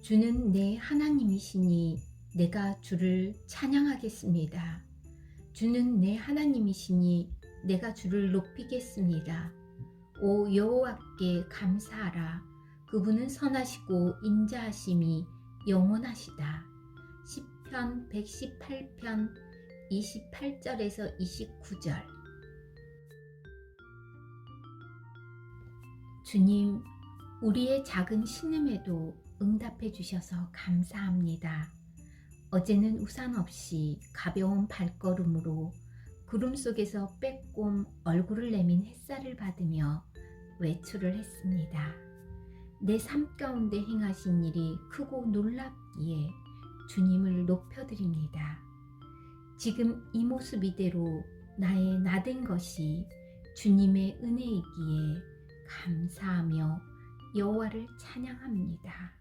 주는 내 하나님이시니 내가 주를 찬양하겠습니다. 주는 내 하나님이시니 내가 주를 높이겠습니다. 오 여호와께 감사하라. 그분은 선하시고 인자하심이 영원하시다. 시편 118편 28절에서 29절 주님, 우리의 작은 신음에도 응답해 주셔서 감사합니다. 어제는 우산 없이 가벼운 발걸음으로 구름 속에서 빼꼼 얼굴을 내민 햇살을 받으며 외출을 했습니다. 내 삶 가운데 행하신 일이 크고 놀랍기에 주님을 높여드립니다. 지금 이 모습 이대로 나의 나된 것이 주님의 은혜이기에 감사하며 여호와를 찬양합니다.